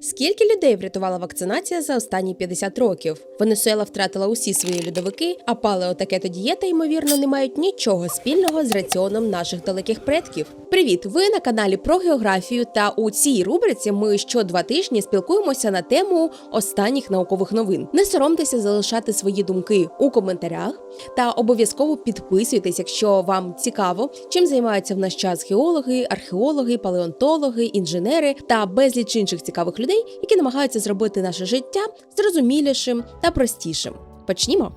Скільки людей врятувала вакцинація за останні 50 років? Венесуела втратила усі свої льодовики, а палеотакетодієта, ймовірно, не мають нічого спільного з раціоном наших далеких предків. Привіт! Ви на каналі про географію. Та у цій рубриці ми що два тижні спілкуємося на тему останніх наукових новин. Не соромтеся залишати свої думки у коментарях та обов'язково підписуйтесь, якщо вам цікаво, чим займаються в наш час геологи, археологи, палеонтологи, інженери та безліч інших цікавих людей, які намагаються зробити наше життя зрозумілішим та простішим. Почнімо.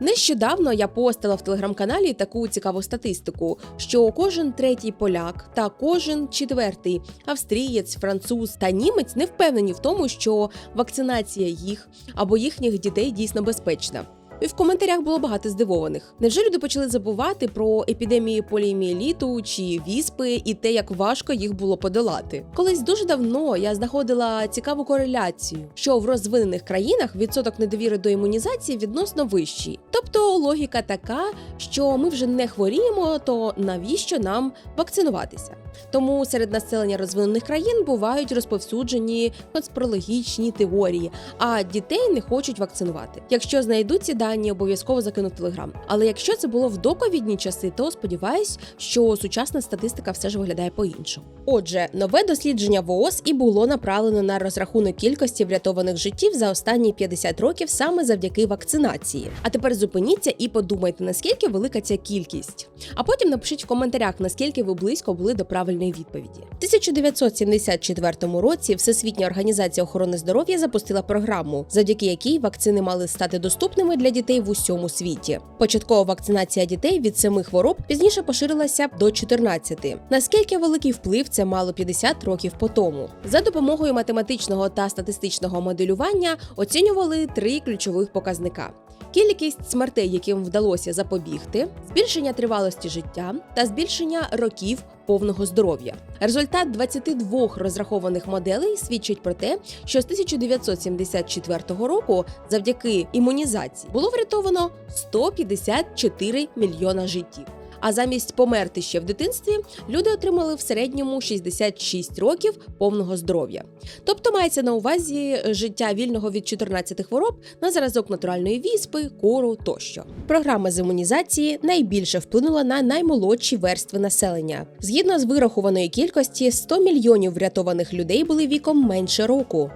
Нещодавно я постила в телеграм-каналі таку цікаву статистику, що кожен третій поляк та кожен четвертий австрієць, француз та німець не впевнені в тому, що вакцинація їх або їхніх дітей дійсно безпечна. І в коментарях було багато здивованих. Невже люди почали забувати про епідемії поліоміеліту чи віспи і те, як важко їх було подолати? Колись дуже давно я знаходила цікаву кореляцію, що в розвинених країнах відсоток недовіри до імунізації відносно вищий. Тобто логіка така, що ми вже не хворіємо, то навіщо нам вакцинуватися? Тому серед населення розвинених країн бувають розповсюджені конспірологічні теорії, а дітей не хочуть вакцинувати. Якщо знайдуть ці дані, обов'язково закину телеграм. Але якщо це було в доковідні часи, то сподіваюсь, що сучасна статистика все ж виглядає по-іншому. Отже, нове дослідження ВООЗ і було направлено на розрахунок кількості врятованих життів за останні 50 років саме завдяки вакцинації. А тепер зупиніться і подумайте, наскільки велика ця кількість. А потім напишіть в коментарях, наскільки ви близько були до правильної відповіді. В 1974 році Всесвітня організація охорони здоров'я запустила програму, завдяки якій вакцини мали стати доступними для дітей в усьому світі. Початкова вакцинація дітей від семи хвороб пізніше поширилася до 14. Наскільки великий вплив це мало 50 років по тому? За допомогою математичного та статистичного моделювання оцінювали три ключових показника. Кількість смертей, яким вдалося запобігти, збільшення тривалості життя та збільшення років повного здоров'я. Результат 22 розрахованих моделей свідчить про те, що з 1974 року, завдяки імунізації, було врятовано 154 мільйона життів. А замість померти ще в дитинстві люди отримали в середньому 66 років повного здоров'я. Тобто мається на увазі життя вільного від 14 хвороб на зразок натуральної віспи, кору тощо. Програма з імунізації найбільше вплинула на наймолодші верстви населення. Згідно з вирахованої кількості, 100 мільйонів врятованих людей були віком менше року.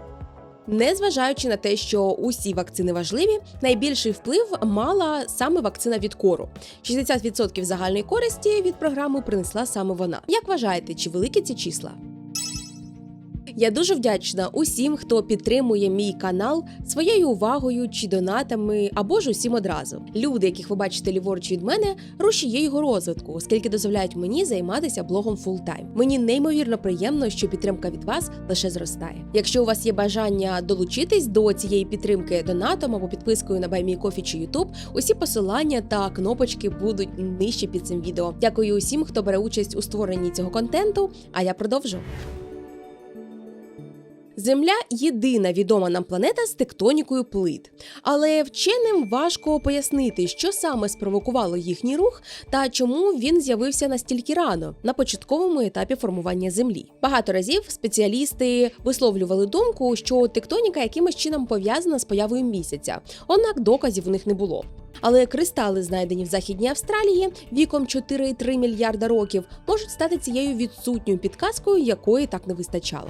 Незважаючи на те, що усі вакцини важливі, найбільший вплив мала саме вакцина від кору. 60% загальної користі від програми принесла саме вона. Як вважаєте, чи великі ці числа? Я дуже вдячна усім, хто підтримує мій канал своєю увагою чи донатами, або ж усім одразу. Люди, яких ви бачите ліворуч від мене, рушіє його розвитку, оскільки дозволяють мені займатися блогом фултайм. Мені неймовірно приємно, що підтримка від вас лише зростає. Якщо у вас є бажання долучитись до цієї підтримки донатом або підпискою на BuyMeCoffee чи YouTube, усі посилання та кнопочки будуть нижче під цим відео. Дякую усім, хто бере участь у створенні цього контенту. А я продовжу. Земля єдина відома нам планета з тектонікою плит, але вченим важко пояснити, що саме спровокувало їхній рух та чому він з'явився настільки рано на початковому етапі формування землі. Багато разів спеціалісти висловлювали думку, що тектоніка якимось чином пов'язана з появою місяця, однак доказів у них не було. Але кристали, знайдені в західній Австралії віком 4,3 мільярда років, можуть стати цією відсутньою підказкою, якої так не вистачало.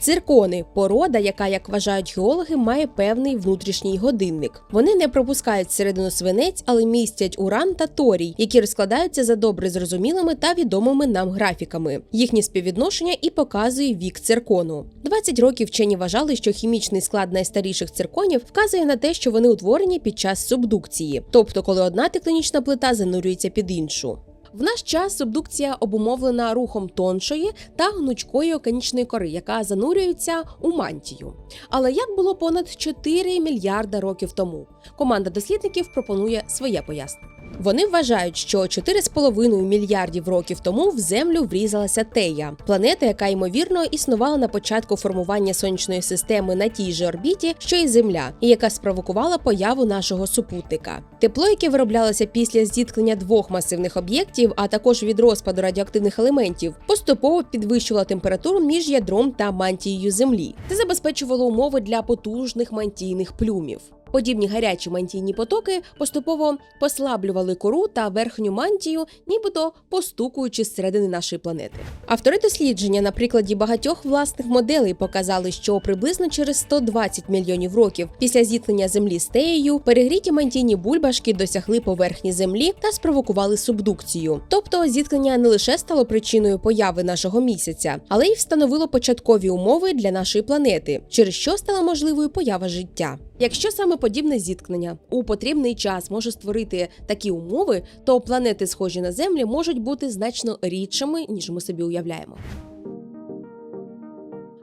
Циркони порода, яка, як вважають геологи, має певний внутрішній годинник. Вони не пропускають всередину свинець, але містять уран та торій, які розкладаються за добре зрозумілими та відомими нам графіками. Їхнє співвідношення і показує вік циркону. 20 років вчені вважали, що хімічний склад найстаріших цирконів вказує на те, що вони утворені під час субдукції, тобто коли одна тектонічна плита занурюється під іншу. В наш час субдукція обумовлена рухом тоншої та гнучкої оканічної кори, яка занурюється у мантію. Але як було понад 4 мільярда років тому? Команда дослідників пропонує своє пояснення. Вони вважають, що 4,5 мільярдів років тому в землю врізалася Тея, планета, яка ймовірно існувала на початку формування сонячної системи на тій же орбіті, що й Земля, і яка спровокувала появу нашого супутника. Тепло, яке вироблялося після зіткнення двох масивних об'єктів, а також від розпаду радіоактивних елементів, поступово підвищувало температуру між ядром та мантією Землі. Це забезпечувало умови для потужних мантійних плюмів. Подібні гарячі мантійні потоки поступово послаблювали кору та верхню мантію, нібито постукуючи зсередини нашої планети. Автори дослідження на прикладі багатьох власних моделей показали, що приблизно через 120 мільйонів років після зіткнення землі з теєю перегріті мантійні бульбашки досягли поверхні землі та спровокували субдукцію. Тобто зіткнення не лише стало причиною появи нашого місяця, але й встановило початкові умови для нашої планети, через що стала можливою поява життя. Якщо саме подібне зіткнення у потрібний час може створити такі умови, то планети, схожі на Землю, можуть бути значно рідшими, ніж ми собі уявляємо.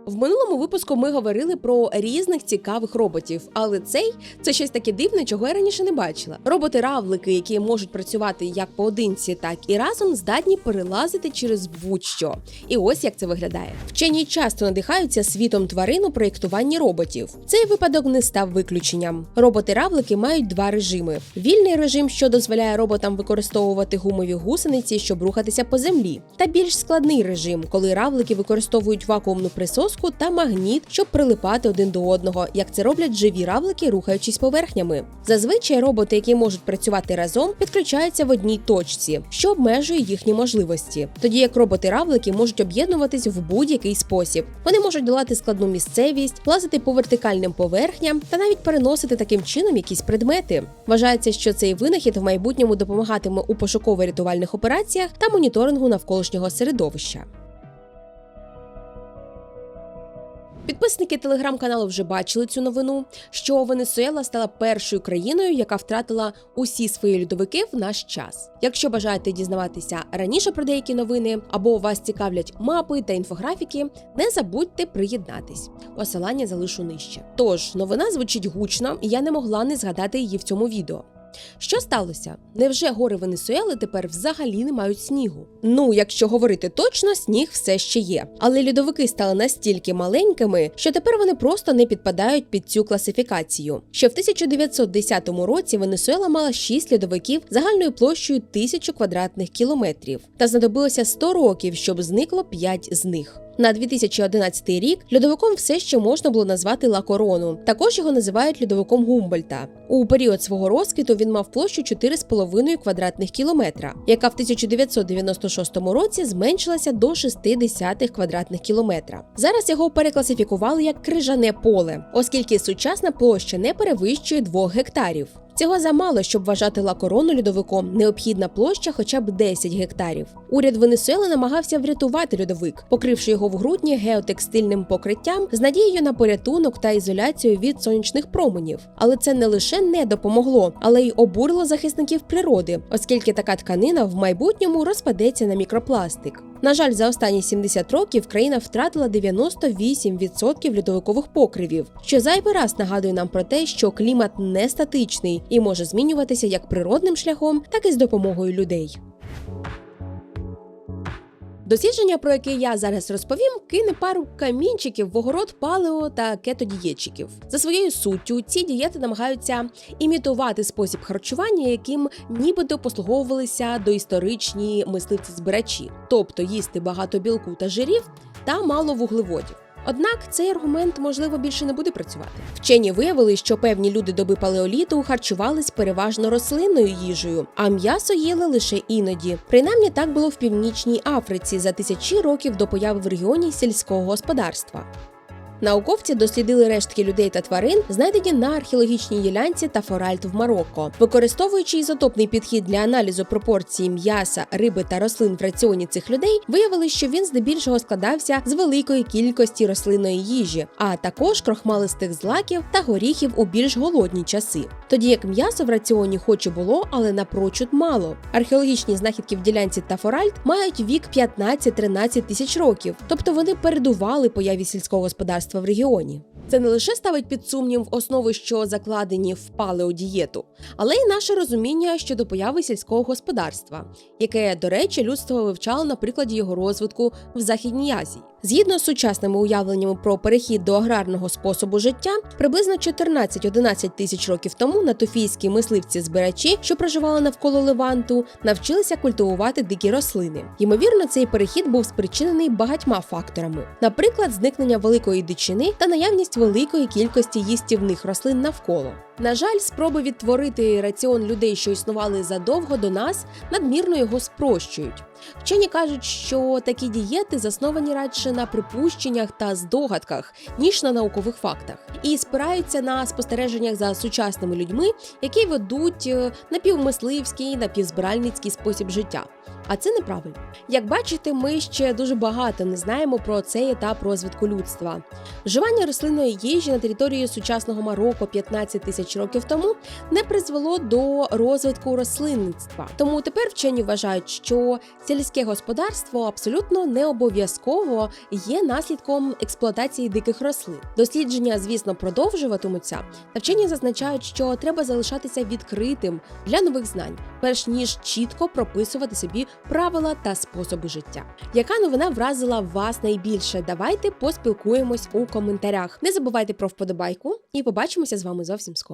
В минулому випуску ми говорили про різних цікавих роботів, але цей це щось таке дивне, чого я раніше не бачила. Роботи-равлики, які можуть працювати як поодинці, так і разом, здатні перелазити через будь-що. І ось як це виглядає. Вчені часто надихаються світом тварин у проєктуванні роботів. Цей випадок не став виключенням. Роботи-равлики мають два режими: вільний режим, що дозволяє роботам використовувати гумові гусениці, щоб рухатися по землі, та більш складний режим, коли равлики використовують вакуумну присоску та магніт, щоб прилипати один до одного, як це роблять живі равлики, рухаючись поверхнями. Зазвичай роботи, які можуть працювати разом, підключаються в одній точці, що обмежує їхні можливості. Тоді як роботи-равлики можуть об'єднуватись в будь-який спосіб. Вони можуть долати складну місцевість, лазити по вертикальним поверхням та навіть переносити таким чином якісь предмети. Вважається, що цей винахід в майбутньому допомагатиме у пошуково-рятувальних операціях та моніторингу навколишнього середовища. Підписники телеграм-каналу вже бачили цю новину, що Венесуела стала першою країною, яка втратила усі свої льодовики в наш час. Якщо бажаєте дізнаватися раніше про деякі новини або вас цікавлять мапи та інфографіки, не забудьте приєднатись. Посилання залишу нижче. Тож новина звучить гучно, і я не могла не згадати її в цьому відео. Що сталося? Невже гори Венесуели тепер взагалі не мають снігу? Ну, якщо говорити точно, сніг все ще є. Але льодовики стали настільки маленькими, що тепер вони просто не підпадають під цю класифікацію. Що в 1910 році Венесуела мала 6 льодовиків загальною площею 1000 квадратних кілометрів, та знадобилося 100 років, щоб зникло 5 з них. На 2011 рік льодовиком все ще можна було назвати Ла Корону. Також його називають льодовиком Гумбольта. У період свого розквіту він мав площу 4,5 квадратних кілометра, яка в 1996 році зменшилася до 0,6 квадратних кілометра. Зараз його перекласифікували як крижане поле, оскільки сучасна площа не перевищує 2 гектарів. Цього замало, щоб вважати лакорону льодовиком. Необхідна площа хоча б 10 гектарів. Уряд Венесуели намагався врятувати льодовик, покривши його в грудні геотекстильним покриттям з надією на порятунок та ізоляцію від сонячних променів. Але це не лише не допомогло, але й обурило захисників природи, оскільки така тканина в майбутньому розпадеться на мікропластик. На жаль, за останні 70 років країна втратила 98% льодовикових покривів, що зайвий раз нагадує нам про те, що клімат не статичний і може змінюватися як природним шляхом, так і з допомогою людей. Дослідження, про яке я зараз розповім, кине пару камінчиків в огород палео та кетодієтчиків. За своєю суттю, ці дієти намагаються імітувати спосіб харчування, яким нібито послуговувалися доісторичні мисливці-збирачі, тобто їсти багато білку та жирів та мало вуглеводів. Однак цей аргумент можливо більше не буде працювати. Вчені виявили, що певні люди доби палеоліту харчувались переважно рослинною їжею, а м'ясо їли лише іноді. Принаймні так було в північній Африці за тисячі років до появи в регіоні сільського господарства. Науковці дослідили рештки людей та тварин, знайдені на археологічній ділянці та Форальт в Марокко. Використовуючи ізотопний підхід для аналізу пропорції м'яса, риби та рослин в раціоні цих людей, виявили, що він здебільшого складався з великої кількості рослинної їжі, а також крохмалистих злаків та горіхів у більш голодні часи. Тоді як м'ясо в раціоні хоч і було, але напрочуд мало. Археологічні знахідки в ділянці та Форальт мають вік 15-13 тисяч років, тобто вони передували появі сільського господарства в регіоні. Це не лише ставить під сумнів основи, що закладені в палеодієту, але й наше розуміння щодо появи сільського господарства, яке, до речі, людство вивчало на прикладі його розвитку в Західній Азії. Згідно з сучасними уявленнями про перехід до аграрного способу життя, приблизно 14-11 тисяч років тому натофійські мисливці-збирачі, що проживали навколо Леванту, навчилися культивувати дикі рослини. Ймовірно, цей перехід був спричинений багатьма факторами, наприклад, зникнення великої дичини та наявність великої кількості їстівних рослин навколо. На жаль, спроби відтворити раціон людей, що існували задовго до нас, надмірно його спрощують. Вчені кажуть, що такі дієти засновані радше на припущеннях та здогадках, ніж на наукових фактах, і спираються на спостереженнях за сучасними людьми, які ведуть е, напівмисливський, напівзбиральницький спосіб життя. А це неправильно. Як бачите, ми ще дуже багато не знаємо про цей етап розвитку людства. Вживання рослинної їжі на території сучасного Марокко 15 тисяч років тому не призвело до розвитку рослинництва. Тому тепер вчені вважають, що сільське господарство абсолютно не обов'язково є наслідком експлуатації диких рослин. Дослідження, звісно, продовжуватимуться, та вчені зазначають, що треба залишатися відкритим для нових знань, перш ніж чітко прописувати собі правила та способи життя. Яка новина вразила вас найбільше? Давайте поспілкуємось у коментарях. Не забувайте про вподобайку і побачимося з вами зовсім скоро.